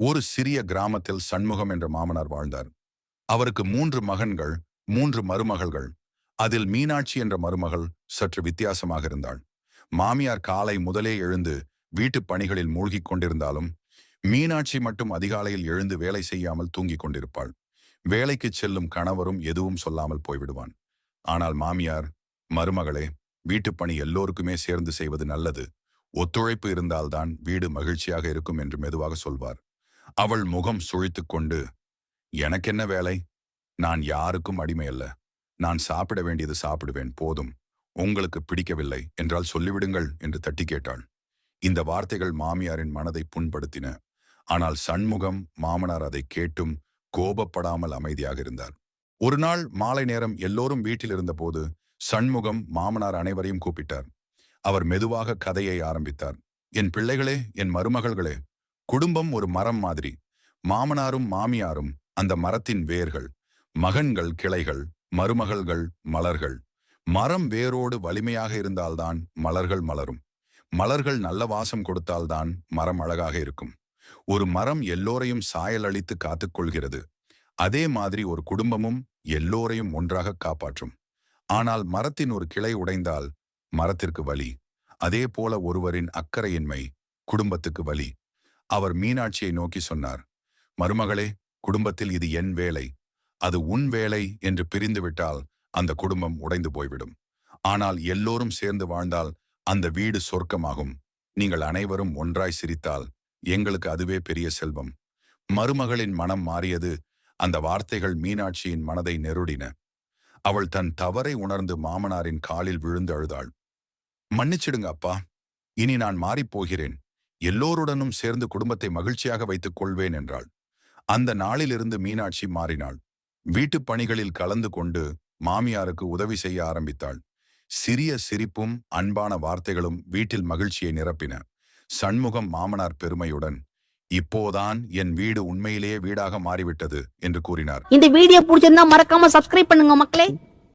ஒரு சிறிய கிராமத்தில் சண்முகம் என்ற மாமனார் வாழ்ந்தார். அவருக்கு மூன்று மகன்கள் மூன்று மருமகள்கள். அதில் மீனாட்சி என்ற மருமகள் சற்று வித்தியாசமாக இருந்தாள். மாமியார் காலை முதலே எழுந்து வீட்டுப் பணிகளில் மூழ்கிக் கொண்டிருந்தாலும் மீனாட்சி மட்டும் அதிகாலையில் எழுந்து வேலை செய்யாமல் தூங்கிக் கொண்டிருப்பாள். வேலைக்குச் செல்லும் கணவரும் எதுவும் சொல்லாமல் போய்விடுவான். ஆனால் மாமியார் மருமகளே வீட்டுப் பணி எல்லோருக்குமே சேர்ந்து செய்வது நல்லது. ஒத்துழைப்பு இருந்தால்தான் வீடு மகிழ்ச்சியாக இருக்கும் என்று மெதுவாக சொல்வார். அவள் முகம் சுழித்துக் கொண்டு எனக்கென்ன வேலை? நான் யாருக்கும் அடிமை அல்ல. நான் சாப்பிட வேண்டியது சாப்பிடுவேன் போதும். உங்களுக்கு பிடிக்கவில்லை என்றால் சொல்லிவிடுங்கள் என்று தட்டி கேட்டாள். இந்த வார்த்தைகள் மாமியாரின் மனதை புண்படுத்தின. ஆனால் சண்முகம் மாமனார் அதை கேட்டும் கோபப்படாமல் அமைதியாக இருந்தார். ஒரு நாள் மாலை நேரம் எல்லோரும் வீட்டில் இருந்தபோது சண்முகம் மாமனார் அனைவரையும் கூப்பிட்டார். அவர் மெதுவாக கதையை ஆரம்பித்தார். என் பிள்ளைகளே என் மருமகள்களே குடும்பம் ஒரு மரம் மாதிரி. மாமனாரும் மாமியாரும் அந்த மரத்தின் வேர்கள் மகன்கள் கிளைகள் மருமகள்கள் மலர்கள். மரம் வேரோடு வலிமையாக இருந்தால்தான் மலர்கள் மலரும். மலர்கள் நல்ல வாசம் கொடுத்தால்தான் மரம் அழகாக இருக்கும். ஒரு மரம் எல்லோரையும் சாயல் அளித்து காத்துக்கொள்கிறது அதே மாதிரி ஒரு குடும்பமும் எல்லோரையும் ஒன்றாக காப்பாற்றும். ஆனால் மரத்தின் ஒரு கிளை உடைந்தால் மரத்திற்கு வலி. அதே போல ஒருவரின் அக்கறையின்மை குடும்பத்துக்கு வலி. அவர் மீனாட்சியை நோக்கி சொன்னார் மருமகளே குடும்பத்தில் இது என் வேலை. அது உன் வேலை என்று பிரிந்துவிட்டால் அந்த குடும்பம் உடைந்து போய்விடும். ஆனால் எல்லோரும் சேர்ந்து வாழ்ந்தால் அந்த வீடு சொர்க்கமாகும். நீங்கள் அனைவரும் ஒன்றாய் சிரித்தால் எங்களுக்கு அதுவே பெரிய செல்வம். மருமகளின் மனம் மாறியது. அந்த வார்த்தைகள் மீனாட்சியின் மனதை நெருடின. அவள் தன் தவறை உணர்ந்து மாமனாரின் காலில் விழுந்து அழுதாள். மன்னிச்சிடுங்க அப்பா. இனி நான் மாறிப் போகிறேன். எல்லோருடனும் சேர்ந்து குடும்பத்தை மகிழ்ச்சியாக வைத்துக் கொள்வேன் என்றாள். அந்த நாளிலிருந்து மீனாட்சி மாறினாள். வீட்டுப் பணிகளில் கலந்து கொண்டு மாமியாருக்கு உதவி செய்ய ஆரம்பித்தாள். சிறிய சிரிப்பும் அன்பான வார்த்தைகளும் வீட்டில் மகிழ்ச்சியை நிரப்பின. சண்முகம் மாமனார் பெருமையுடன் இப்போதான் என் வீடு உண்மையிலேயே வீடாக மாறிவிட்டது என்று கூறினார். இந்த வீடியோ பிடிச்சிருந்தா மறக்காம சப்ஸ்கிரைப் பண்ணுங்க மக்களே.